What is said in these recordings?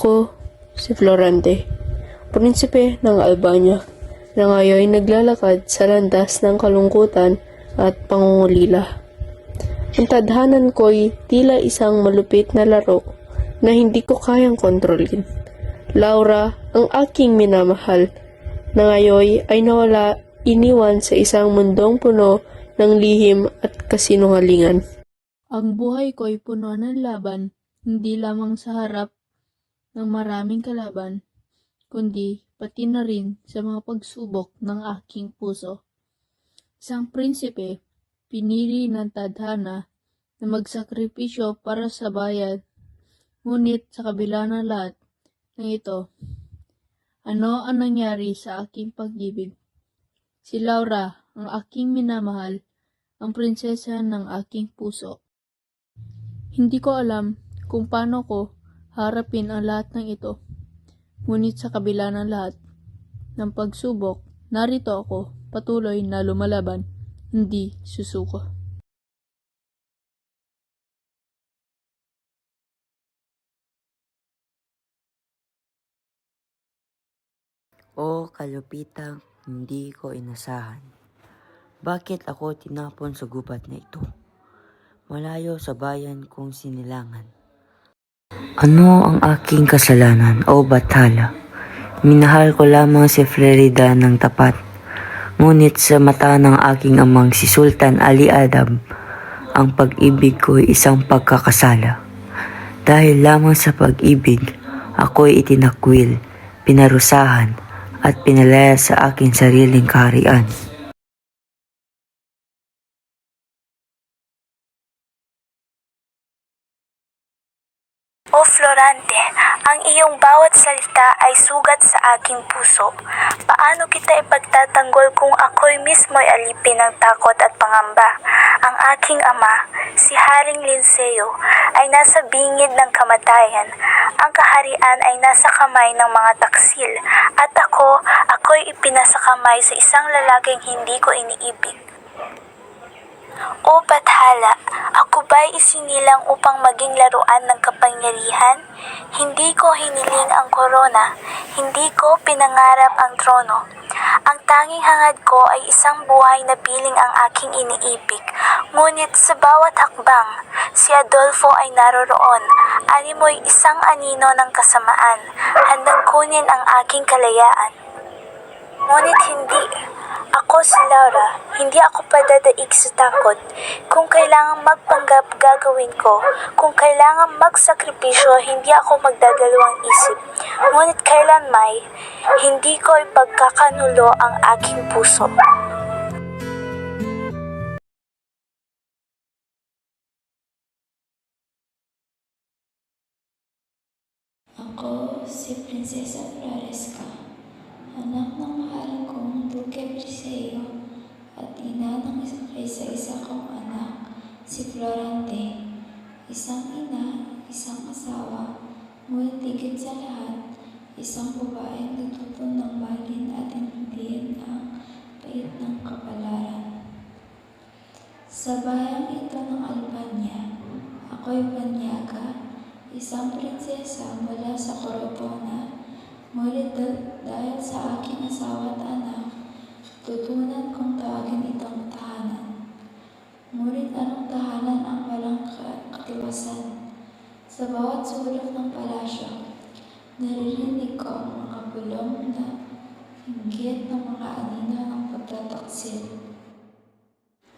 Ako, si Florante, prinsipe ng Albania, na ngayon naglalakad sa landas ng kalungkutan at pangungulila. Ang tadhanan ko'y tila isang malupit na laro na hindi ko kayang kontrolin. Laura, ang aking minamahal, na ngayon ay nawala iniwan sa isang mundong puno ng lihim at kasinungalingan. Ang buhay ko'y puno ng laban, hindi lamang sa harap ng maraming kalaban, kundi pati na rin sa mga pagsubok ng aking puso. Isang prinsipe, pinili ng tadhana na magsakripisyo para sa bayan, ngunit sa kabila ng lahat ng ito, ano ang nangyari sa aking pag-ibig? Si Laura, ang aking minamahal, ang prinsesa ng aking puso. Hindi ko alam kung paano ko harapin ang lahat ng ito. Ngunit sa kabila ng lahat ng pagsubok, narito ako patuloy na lumalaban, hindi susuko. O kalupitang hindi ko inasahan. Bakit ako tinapon sa gubat na ito? Malayo sa bayan kong sinilangan. Ano ang aking kasalanan o bathala? Minahal ko lamang si Florida ng tapat. Ngunit sa mata ng aking amang si Sultan Ali Adam, ang pag-ibig ko ay isang pagkakasala. Dahil lamang sa pag-ibig, ako'y itinakwil, pinarusahan, at pinalaya sa aking sariling kaharian. O Florante, ang iyong bawat salita ay sugat sa aking puso. Paano kita ipagtatanggol kung ako'y mismo'y alipin ng takot at pangamba? Ang aking ama, si Haring Linseo, ay nasa bingid ng kamatayan. Ang kaharian ay nasa kamay ng mga taksil. At ako, ako'y ipinasakamay sa isang lalaking hindi ko iniibig. O Bathala, ako ba'y isinilang upang maging laruan ng kapangyarihan? Hindi ko hiniling ang korona, hindi ko pinangarap ang trono. Ang tanging hangad ko ay isang buhay na piling ang aking iniibig. Ngunit sa bawat hakbang, si Adolfo ay naroroon. Ani mo'y isang anino ng kasamaan, handang kunin ang aking kalayaan. Ngunit hindi. Ako si Laura, hindi ako padadaig sa takot. Kung kailangang magpanggap, gagawin ko. Kung kailangang magsakripisyo, hindi ako magdadalawang isip. Ngunit kailan may, hindi ko ipagkakanulo ang aking puso. Duque Priseo at ina ng isa isa kong anak, si Florante. Isang ina, isang asawa, ngunit higit sa lahat, isang babaeng natutong ng mahalin at intindihin ang pait ng kapalaran. Sa bayang ito ng Albania, ako'y banyaga, isang prinsesa mula sa Corotona, ngunit dah- dahil sa aking asawa at anak, tutunan kong tawagin itong tahanan. Ngunit anong tahanan ang walang ka- katiwasan? Sa bawat sulok ng palasyo, naririnig ko ang mga bulong na hinggit ng mga anino ng pagtataksil.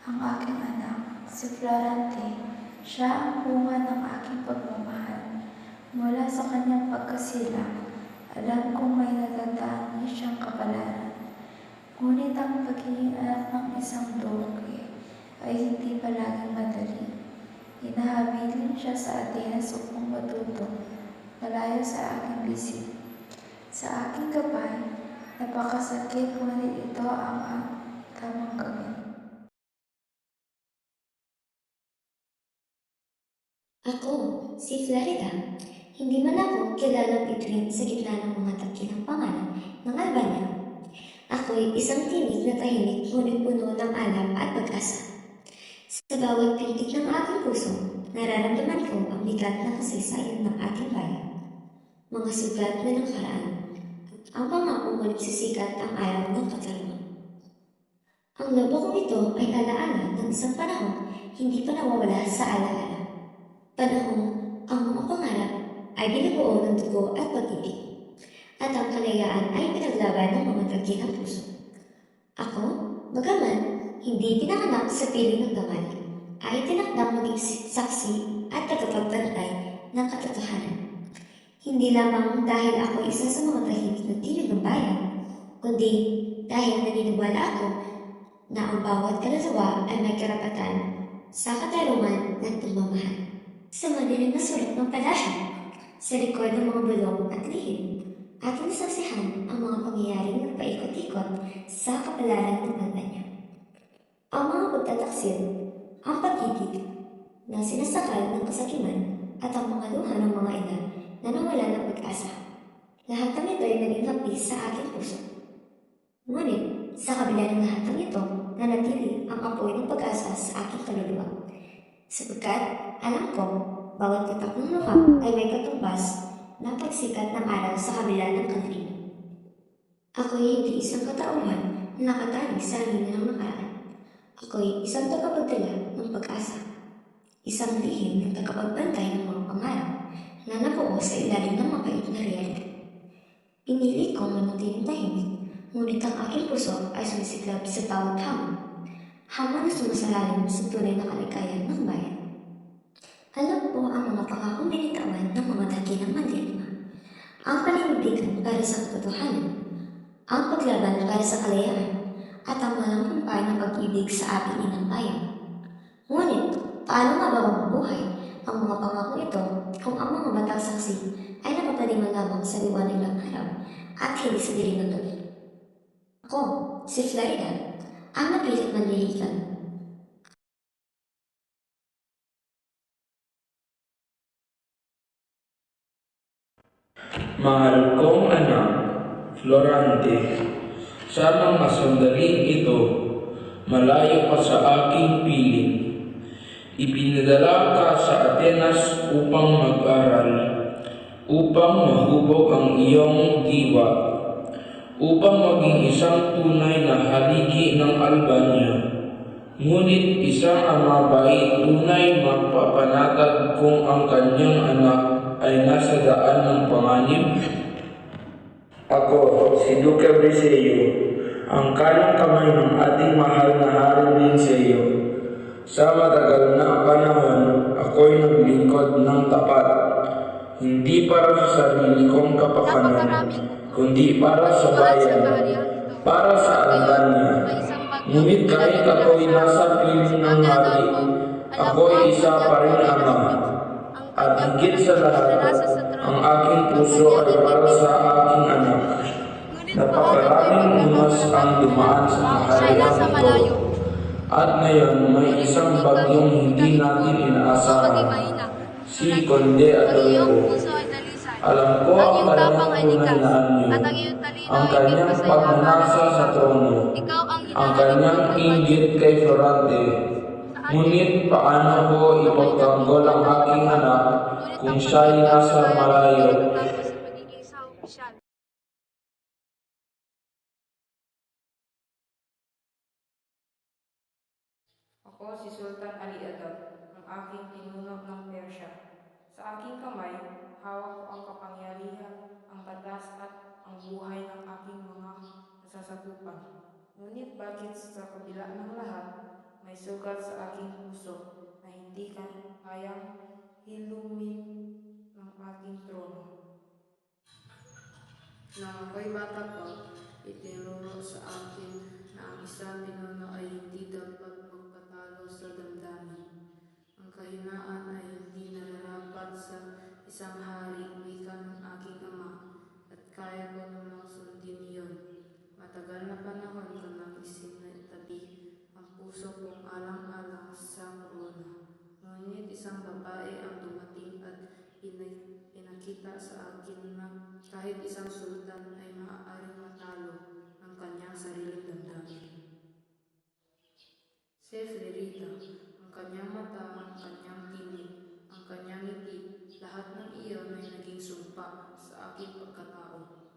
Ang aking anak, si Florante, siya ang bunga ng aking pagmamahal. Mula sa kanyang pagkasilang, alam kong may natandaan niya siyang kapalaran. Ngunit ang pagiging anak ng isang duke ay hindi palaging madali. Hinahabilin siya sa Atenas upang matuto, malayo sa aking bisig. Sa aking gabay, napakasakit ngunit ito ang ang tamang gawin. Ako, si Florida. Hindi man ako kilalang bituin sa gitna ng mga takilang pangalan ng Albania. Ako'y isang tinig na tahimik ngunit puno ng alam at pag-asa. Sa bawat pintig ng aking puso, nararamdaman ko ang bigat na kasaysayan ng ating bayan. mga sugat na nakaraan, at ang pangako ngunit sisikat ang araw ng katarungan. Ang labo kong ito ay alaala ng isang panahon hindi pa nawawala sa alaala. Panahong ang mga pangarap ay binubuo ng dugo at pag-ibig, at ang kalayaan ay pinaglaban ng mga dakilang puso. Ako, bagaman hindi pinanganak sa piling ng gamay, ay tinakdang maging si- saksi at tagapagbantay ng katotohanan. Hindi lamang dahil ako isa sa mga tahimik na tinig ng bayan, kundi dahil naniniwala ako na ang bawat kaluluwa ay may karapatan sa katarungan ng pagmamahal. Sa madilim na sulok ng palasyo, sa likod ng mga bulong at lihim, ating nasaksihan ang mga pangyayaring nagpaikot-ikot sa kapalaran ng Albania. Ang mga pagtataksil, ang pag-ibig na sinasakal ng kasakiman at ang mga luha ng mga ina na nawala ng pag-asa. Lahat ng ito ay naging hapis sa aking puso. Ngunit, sa kabila ng lahat ng ito, nanatili ang apoy ng pag-asa sa aking kaluluwa. Sapagkat, alam ko, bawat tatak ng luha ay may katumbas na pagsikat ng araw sa kabila ng kanlina. Ako'y hindi isang katauhan na nakatali sa linya ng nakaraan. Ako'y isang tagapagdala ng pag-asa. Isang lihim ng tagapagbantay ng mga pangarap na nabuo sa ilalim ng mapait na realidad. Pinili kong manatiling tahimik, ngunit ang aking puso ay sumisiklab sa bawat hamon. Hamon na sumasalalim sa tunay na kalikayan ng bayan. Alam po ang mga pangakong binitawan ng mga dakilang mandirigma. Ang panindigan para sa katotohanan, ang paglaban para sa kalayaan, at ang walang humpay na pag-ibig sa ating inang bayan. Ngunit, paano nga ba mabubuhay ang mga pangako ito kung ang mga batang saksi ay napapaliman lamang sa liwanag ng araw at hindi sa dilim ng gabi? Ako, si Florida, ang napilit manliligan. Mahal kong anak, Florante, sa mga sandaling ito, malayo ka sa aking piling. Ipinadala ka sa Atenas upang mag-aral, upang mahubog ang iyong diwa, upang maging isang tunay na haligi ng Albania. Ngunit isang ama ba'y tunay mapapanatag kung ang kanyang anak ay nasa daan ng panganib? Ako, si Duque Briseo, ang kanang kamay ng ating mahal na hari iyo. Sa matagal na panahon, ako'y naglingkod ng tapat, hindi para sa sarili kong kapakanan, kundi para sa bayan, para sa Albania. Ngunit kahit ako'y nasa piling ng hari, ako'y isa pa rin ama. At higit sa lahat, ang aking puso ay para sa aking anak. Napakaraming umas ang dumaan sa kaharian ito. At ngayon, may isang bagyong hindi natin inaasahan. Si Conde Adolfo. Alam ko ang kanyang tunay na anyo, ang kanyang pagnanasa sa trono, ang kanyang inggit kay Florante. Ngunit paano ko ipagtanggol ang aking anak kung siya'y nasa malayo Ako si Sultan Ali Adab, ang aking pinuno ng Persya. Sa aking kamay, hawak ko ang kapangyarihan, ang batas at ang buhay ng aking mga nasasakupan. Ngunit bakit sa kabila ng lahat, may sugat sa aking puso na hindi ka kayang hilumin ng aking trono. Nang ako'y bata pa, itinuro sa akin na ang isang pinuno ay hindi dapat magpatalo sa damdamin. Ang kahinaan ay hindi nararapat sa isang hari, wika ng aking ama, at kaya ko namang sundin iyon. Matagal na panahon ko nang isinatabi ang puso kong alang-alang sa korona. Ngunit isang babae ang dumating at pinag- pinakita sa akin na kahit isang sultan ay maaaring matalo ang kanyang sariling damdamin. Si Flerita, ang kanyang mata, ang kanyang tinig, ang kanyang ngiti, lahat ng iyon ay naging sumpa sa aking pagkatao.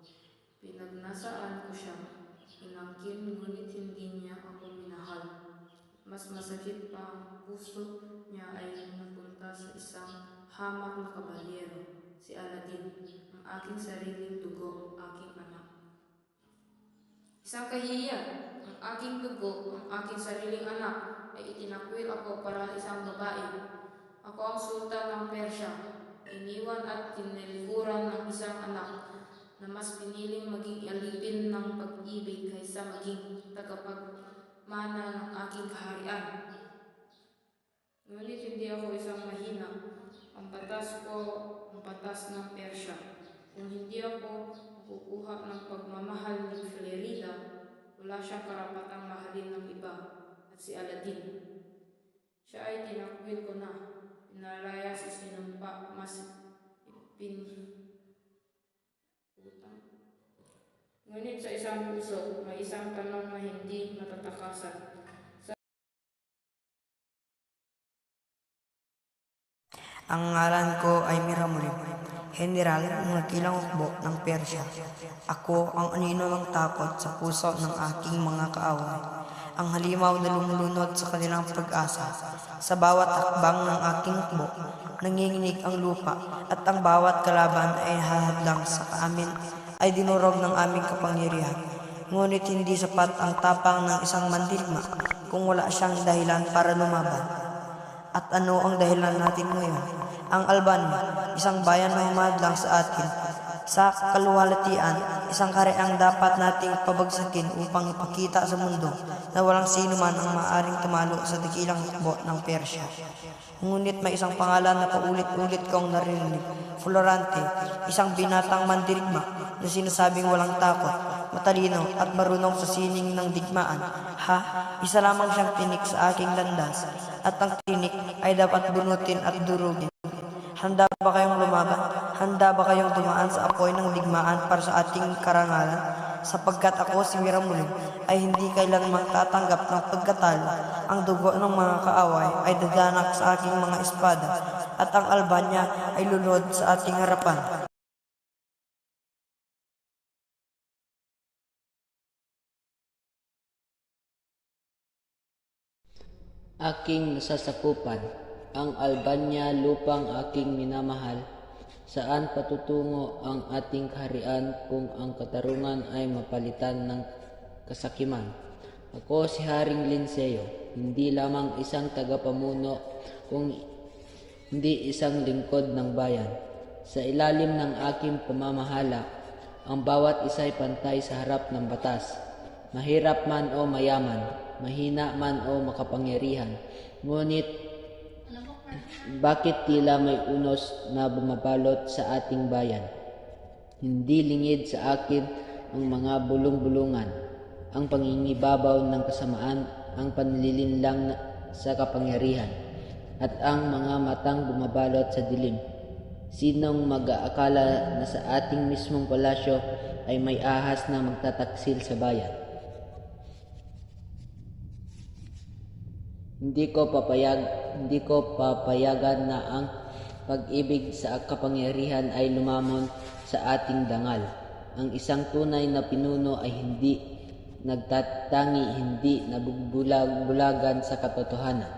Pinagnasaan ko siya, inangkin ngunit hindi niya ako minahal. Mas masakit pa ang puso niya ay nung napunta sa isang hamak na kabalyero, si Aladdin, ang aking sariling dugo, aking anak. Isang kahiya, ang aking dugo, ang aking sariling anak, ay itinakwil ako para isang babae. Ako ang sultan ng Persya, iniwan at tinilikuran ng isang anak na mas piniling maging alipin ng pag-ibig kaysa maging tagapagmana ng aking kaharian. Ngunit hindi ako isang mahina. Ang batas ko, ang batas ng Persya. Kung hindi ako makukuha ng pagmamahal ni Flerida, wala siyang karapatang mahalin ng iba at si Aladdin. Siya ay tinakwil ko na, pinalaya sa sinumpa, mas pin... Utang. Ngunit sa isang puso, may isang tanong na hindi matatakasan. Ang ngalan ko ay Miramulim, General ng nakilang hukbo ng Persya. Ako ang anino ng takot sa puso ng aking mga kaaway. Ang halimaw na lumulunod sa kanilang pag-asa. Sa bawat hakbang ng aking hukbo, nanginginig ang lupa at ang bawat kalaban ay hahadlang sa amin ay dinurog ng aming kapangyarihan. Ngunit hindi sapat ang tapang ng isang mandirma kung wala siyang dahilan para lumaban. At ano ang dahilan natin ngayon? Ang Albania, isang bayan na humadlang sa atin. Sa kaluwalhatian, isang kareang dapat nating pabagsakin upang ipakita sa mundo na walang sino man ang maaring tumalo sa dakilang hukbo ng Persya. Ngunit may isang pangalan na paulit-ulit kong narinig, Florante, isang binatang mandirigma na sinasabing walang takot, matalino at marunong sa sining ng digmaan. Ha? Isa lamang siyang tinik sa aking landas at ang tinik ay dapat bunutin at durugin. Handa ba kayong lumaban? Handa ba kayong dumaan sa apoy ng digmaan para sa ating karangalan? Sapagkat ako si Miramulim ay hindi kailanman tatanggap ng pagkatalo. Ang dugo ng mga kaaway ay dadanak sa aking mga espada at ang Albanya ay lulod sa ating harapan. aking nasasakupan, ang Albania lupang aking minamahal, saan patutungo ang ating kaharian kung ang katarungan ay mapalitan ng kasakiman. Ako si Haring Linseo, hindi lamang isang tagapamuno kung hindi isang lingkod ng bayan. Sa ilalim ng aking pamamahala, ang bawat isa'y pantay sa harap ng batas. Mahirap man o mayaman, mahina man o makapangyarihan. Ngunit, bakit tila may unos na bumabalot sa ating bayan? Hindi lingid sa akin ang mga bulong-bulungan, ang pangingibabaw ng kasamaan, ang panlilinlang sa kapangyarihan, at ang mga matang bumabalot sa dilim. Sinong mag-aakala na sa ating mismong palasyo ay may ahas na magtataksil sa bayan? Hindi ko papayag, hindi ko papayagan na ang pag-ibig sa kapangyarihan ay lumamon sa ating dangal. Ang isang tunay na pinuno ay hindi nagtatangi, hindi nabubulag-bulagan sa katotohanan.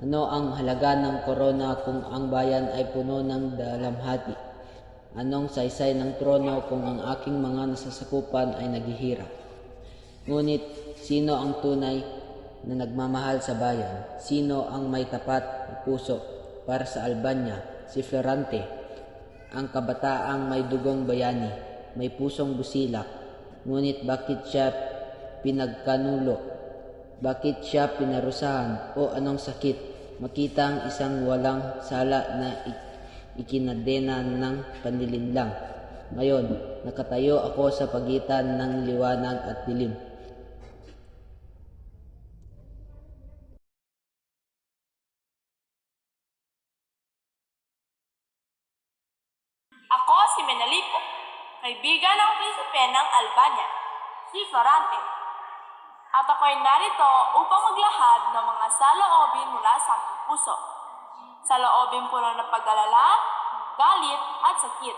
Ano ang halaga ng korona kung ang bayan ay puno ng dalamhati? Anong saysay ng trono kung ang aking mga nasasakupan ay naghihirap? Ngunit, sino ang tunay na nagmamahal sa bayan? Sino ang may tapat na puso para sa Albania? Si Florante, ang kabataang may dugong bayani, may pusong busilak. Ngunit bakit siya pinagkanulo? Bakit siya pinarusahan? O anong sakit? Makita ang isang walang sala na ik- ikinadena ng panlilinlang. Ngayon, nakatayo ako sa pagitan ng liwanag at dilim. Si Menalipo, kaibigan ng prinsipe ng Albania, si Florante. At ako'y narito upang maglahad ng mga saloobin mula sa aking puso. Saloobin puno ng pag-alala, galit at sakit.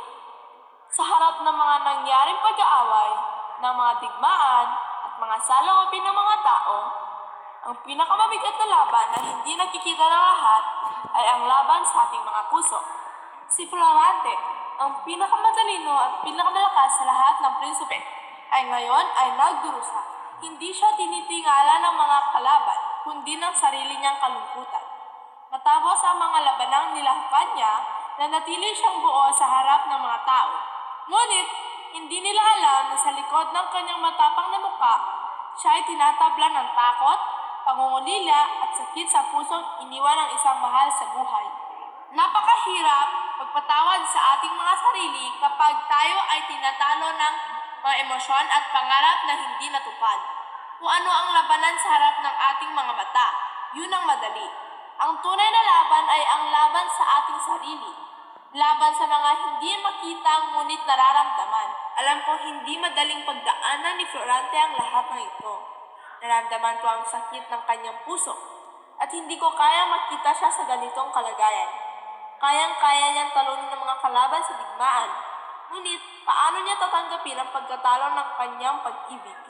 Sa harap ng mga nangyaring pag-aaway, ng mga digmaan, at mga salangopin ng mga tao, ang pinakamabigat na laban na hindi nakikita ng lahat ay ang laban sa ating mga puso. Si Florante, ang pinakamatalino at pinakamalakas sa lahat ng prinsipe, ay ngayon ay nagdurusa. Hindi siya tinitingala ng mga kalaban, kundi ng sarili niyang kalungkutan. Matapos ang mga labanang nilahpan niya, nanatili siyang buo sa harap ng mga tao. Ngunit, hindi nila alam na sa likod ng kanyang matapang na mukha, siya ay tinatabla ng takot, pangungulila at sakit sa pusong iniwan ng isang mahal sa buhay. Napakahirap magpatawad sa ating mga sarili kapag tayo ay tinatalo ng mga emosyon at pangarap na hindi natupad. Kung ano ang labanan sa harap ng ating mga mata, yun ang madali. Ang tunay na laban ay ang laban sa ating sarili. Laban sa mga hindi makita ngunit nararamdaman. Alam ko hindi madaling pagdaanan ni Florante ang lahat ng ito. Naramdaman ko ang sakit ng kanyang puso at hindi ko kayang makita siya sa ganitong kalagayan. Kayang-kaya niyang talunin ng mga kalaban sa digmaan. Ngunit, paano niya tatanggapin ang pagkatalo ng kanyang pag-ibig?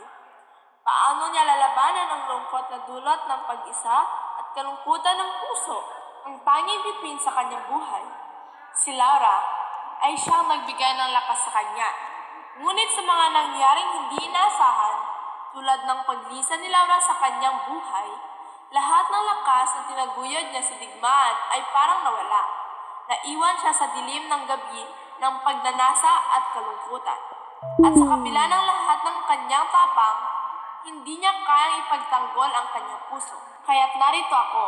Paano niya lalabanan ang lungkot na dulot ng pag-isa at kalungkutan ng puso, ang tanging bituin sa kanyang buhay? Si Laura ay siyang nagbigay ng lakas sa kanya. Ngunit sa mga nangyaring hindi inaasahan, tulad ng paglisan ni Laura sa kanyang buhay, lahat ng lakas na tinaguyod niya sa digmaan ay parang nawala. Naiwan siya sa dilim ng gabi ng pagnanasa at kalungkutan. At sa kabila ng lahat ng kanyang tapang, hindi niya kayang ipagtanggol ang kanyang puso. Kaya't narito ako,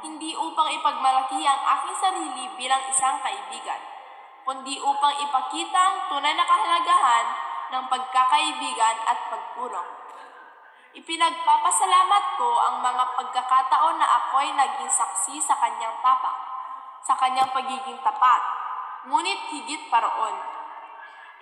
hindi upang ipagmalaki ang aking sarili bilang isang kaibigan, kundi upang ipakita ang tunay na kahalagahan ng pagkakaibigan at pagpulong. Ipinagpapasalamat ko ang mga pagkakataon na ako'y naging saksi sa kanyang tapak, sa kanyang pagiging tapat, ngunit higit pa roon.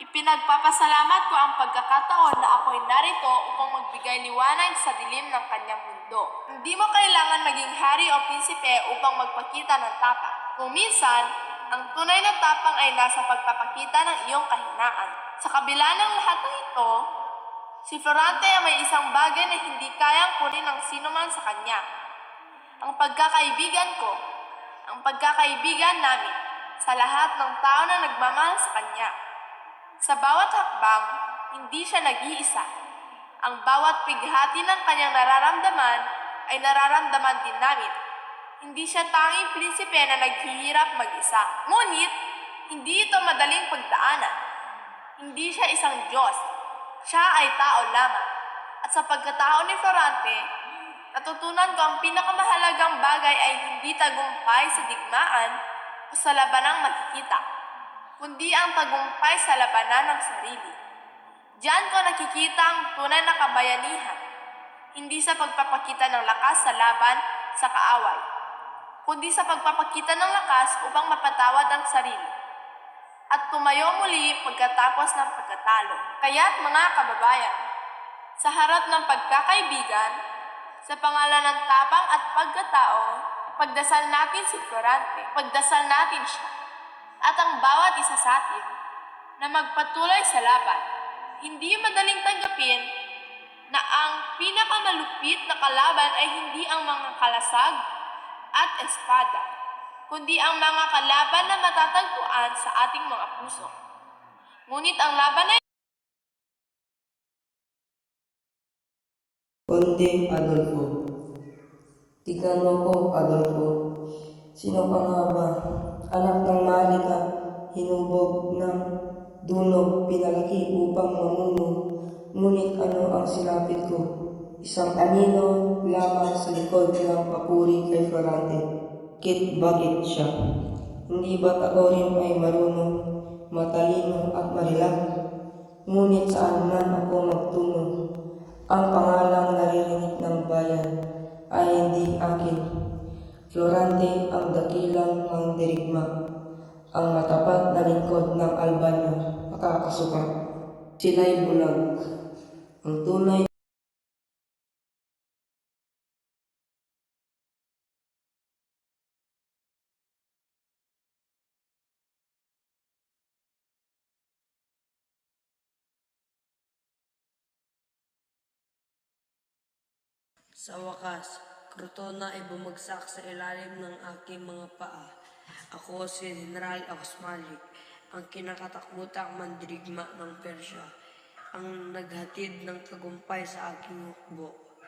Ipinagpapasalamat ko ang pagkakataon na ako'y narito upang magbigay liwanag sa dilim ng kanyang mundo. Hindi mo kailangan maging hari o prinsipe upang magpakita ng tapak. Kung minsan, ang tunay na tapang ay nasa pagpapakita ng iyong kahinaan. Sa kabila ng lahat ng ito, si Florante ay may isang bagay na hindi kayang kunin ng sinuman sa kanya. Ang pagkakaibigan ko, ang pagkakaibigan namin sa lahat ng tao na nagmamahal sa kanya. Sa bawat hakbang, hindi siya nag-iisa. Ang bawat pighati ng kanyang nararamdaman ay nararamdaman din namin. Hindi siya tanging prinsipe na naghihirap mag-isa. Ngunit, hindi ito madaling pagdaanan. Hindi siya isang Diyos. Siya ay tao lamang. At sa pagkatao ni Florante, natutunan ko ang pinakamahalagang bagay ay hindi tagumpay sa digmaan o sa labanang makikita, kundi ang tagumpay sa labanan ng sarili. Diyan ko nakikita ang tunay na kabayanihan, hindi sa pagpapakita ng lakas sa laban sa kaaway, kundi sa pagpapakita ng lakas upang mapatawad ang sarili at tumayo muli pagkatapos ng pagkatalo. Kaya't mga kababayan, sa harap ng pagkakaibigan, sa pangalan ng tapang at pagkatao, pagdasal natin si Florante, pagdasal natin siya, at ang bawat isa sa atin na magpatuloy sa laban. Hindi madaling tanggapin na ang pinakamalupit na kalaban ay hindi ang mga kalasag at espada, kundi ang mga kalaban na matatagpuan sa ating mga puso. Ngunit ang laban na Konde Adolfo. Tignan ko, Adolfo. Sino ka nga ba? Anak ng Malika, hinubog ng dunog, pinalaki upang mamuno. Ngunit ano ang sinapit ko? Isang anino lamang sa likod ng papuri kay Florante. Kit bakit siya? Hindi ba't ako rin ay marunong, matalino at marilang? Ngunit saan man ako magtungo? Ang pangalang naririnig ng bayan ay hindi akin. Florante ang dakilang mandirigma, ang matapat na lingkod ng Albania, makakasuka. Sila'y bulag. Ang tunay Sa wakas, krutona ay bumagsak sa ilalim ng aking mga paa. Ako si General Aksmalik, ang kinakatakutang mandirigma ng Persya, ang naghatid ng tagumpay sa aking hukbo.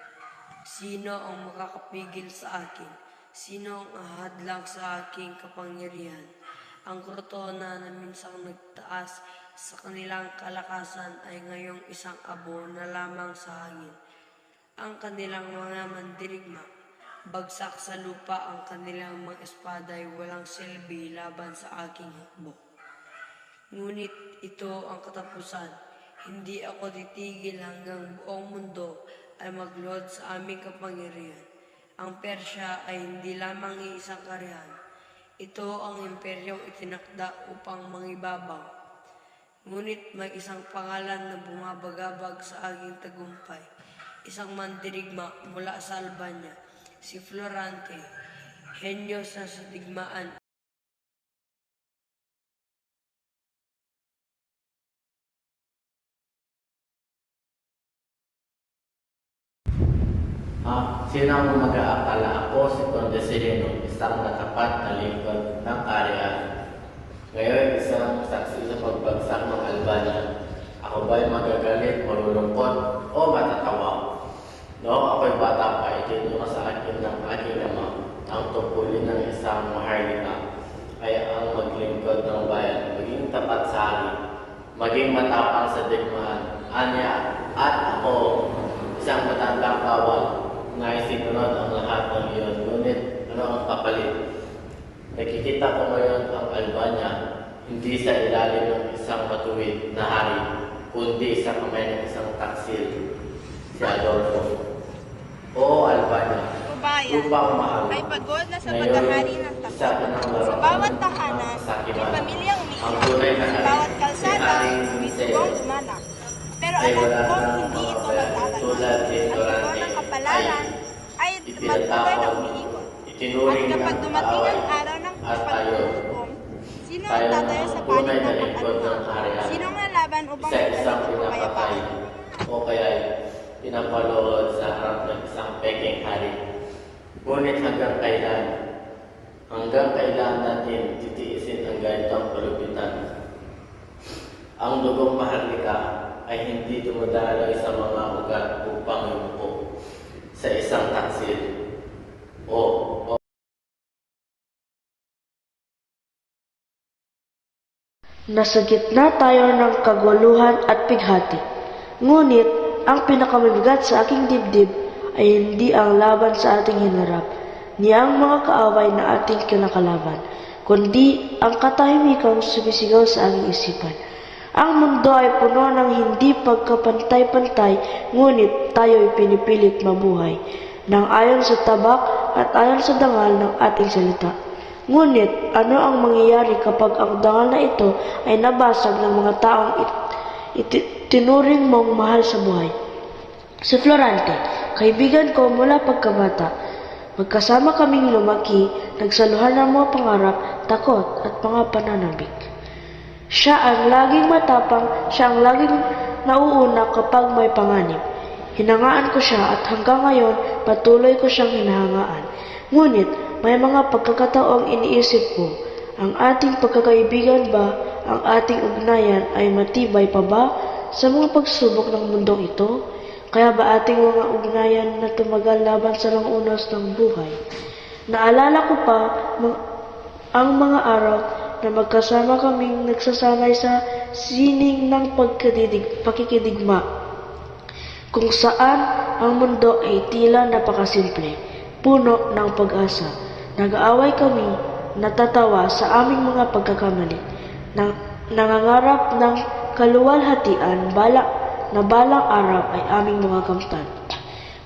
Sino ang makakapigil sa akin? Sino ang ahadlang sa aking kapangyarihan? Ang krotona na minsang nagtaas sa kanilang kalakasan ay ngayong isang abo na lamang sa hangin. Ang kanilang mga mandirigma, bagsak sa lupa ang kanilang mga espada ay walang silbi laban sa aking hukbo. Ngunit ito ang katapusan. Hindi ako titigil hanggang buong mundo ay magluhod sa aming kapangyarihan. Ang Persya ay hindi lamang iisang karihan. Ito ang imperyong itinakda upang mangibabaw. Ngunit may isang pangalan na bumabagabag sa aking tagumpay. Isang mandirigma mula sa Albania, si Florante, henyo sa sadigmaan Ah, sino ang mag-aakala ako si Conde Sereno, isang natapat na lingkod ng kaharian. Ngayon, isang saksi sa pagbagsak ng Albania. Ako ba'y magagalit, malulungkot, o matatawa? Noong ako'y bata pa, itinuro sa akin ng aking ama ang tungkulin ng isang maharlika ay ang maglingkod ng bayan, maging tapat sa hari, maging matapang sa digmaan, anya, at ako, isang matandang kawal, na isinunod ang lahat ng iyon. Ngunit, ano ang kapalit? Nakikita ko ngayon ang Albania, hindi sa ilalim ng isang matuwid na hari, kundi sa kamay ng isang taksil, si Adolfo. Oo, Albania, Bayan upang mahal. ay pagod na sa paghahari ng takot. Sa laro bawat tahanan, may Ang umiiyak. Sa bawat kalsada, may Miseo. dugong dumanak. Pero alam wala ko na hindi ito magtatagal. Ang Florante ng kapalaran ay patuloy na umiikot. At kapag ng dumating ang araw ng paghuhukom, sino ang tatayo sa panig ng kapatid? Sino ang lalaban upang kapayapaan? o kaya pinapaluhod sa harap ng isang peking hari. Ngunit hanggang kailan? Hanggang kailan natin titiisin ang ganitong kalupitan? Ang dugong maharlika ay hindi dumadaloy sa mga ugat upang yumuko sa isang taksil o, o Nasa gitna tayo ng kaguluhan at pighati. Ngunit, ang pinakamabigat sa aking dibdib ay hindi ang laban sa ating hinarap, ni ang mga kaaway na ating kinakalaban, kundi ang katahimikang sumisigaw sa aking isipan. Ang mundo ay puno ng hindi pagkapantay-pantay, ngunit tayo ay pinipilit mabuhay, nang ayon sa tabak at ayon sa dangal ng ating salita. Ngunit ano ang mangyayari kapag ang dangal na ito ay nabasag ng mga taong it- iti- tinuring mong mahal sa buhay? Si Florante, kaibigan ko mula pagkabata. Magkasama kaming lumaki, nagsaluhan ng mga pangarap, takot at mga pananabik. Siya ang laging matapang, siya ang laging nauuna kapag may panganib. Hinangaan ko siya at hanggang ngayon patuloy ko siyang hinahangaan. Ngunit may mga pagkakataong iniisip ko, ang ating pagkakaibigan ba, ang ating ugnayan ay matibay pa ba sa mga pagsubok ng mundong ito? Kaya ba ating mga ugnayan na tumagal laban sa langunos ng buhay? Naalala ko pa ang mga araw na magkasama kaming nagsasanay sa sining ng pagkadidig, pakikidigma kung saan ang mundo ay tila napakasimple, puno ng pag-asa. Nag-aaway kami, natatawa sa aming mga pagkakamali, nang, nangangarap ng kaluwalhatian balak na balang araw ay aming mga kamtan.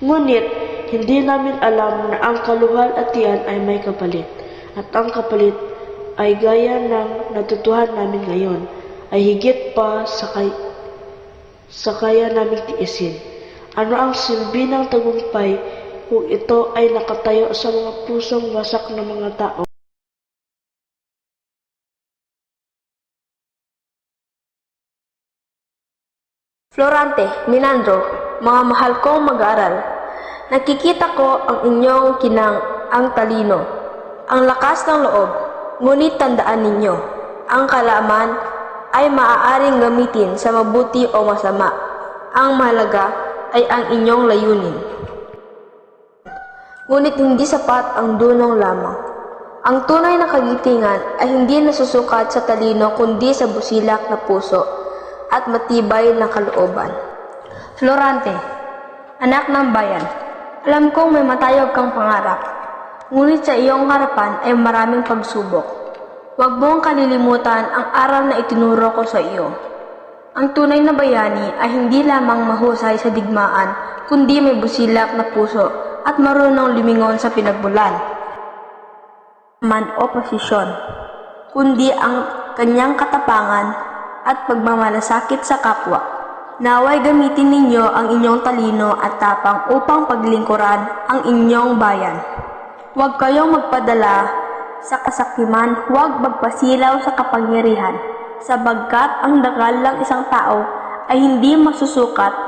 Ngunit, hindi namin alam na ang kaluwalhatian ay may kapalit, at ang kapalit ay gaya ng natutuhan namin ngayon, ay higit pa sa, kay, sa kaya naming tiisin. Ano ang silbi ng tagumpay kung ito ay nakatayo sa mga pusong wasak ng mga tao? Florante, Minandro, mga mahal kong mag-aaral. Nakikita ko ang inyong kinang, ang talino, ang lakas ng loob, ngunit tandaan ninyo, ang kalaman ay maaaring gamitin sa mabuti o masama. Ang mahalaga ay ang inyong layunin. Ngunit hindi sapat ang dunong lamang. Ang tunay na kagitingan ay hindi nasusukat sa talino kundi sa busilak na puso at matibay na kalooban. Florante, anak ng bayan, alam kong may matayog kang pangarap, ngunit sa iyong harapan ay maraming pagsubok. Huwag mong kalilimutan ang aral na itinuro ko sa iyo. Ang tunay na bayani ay hindi lamang mahusay sa digmaan, kundi may busilak na puso at marunong lumingon sa pinagbulan man o posisyon, kundi ang kanyang katapangan at pagmamalasakit sa kapwa. Naway gamitin ninyo ang inyong talino at tapang upang paglingkuran ang inyong bayan. Huwag kayong magpadala sa kasakiman, huwag magpasilaw sa kapangyarihan, sabagkat ang dagal ng isang tao ay hindi masusukat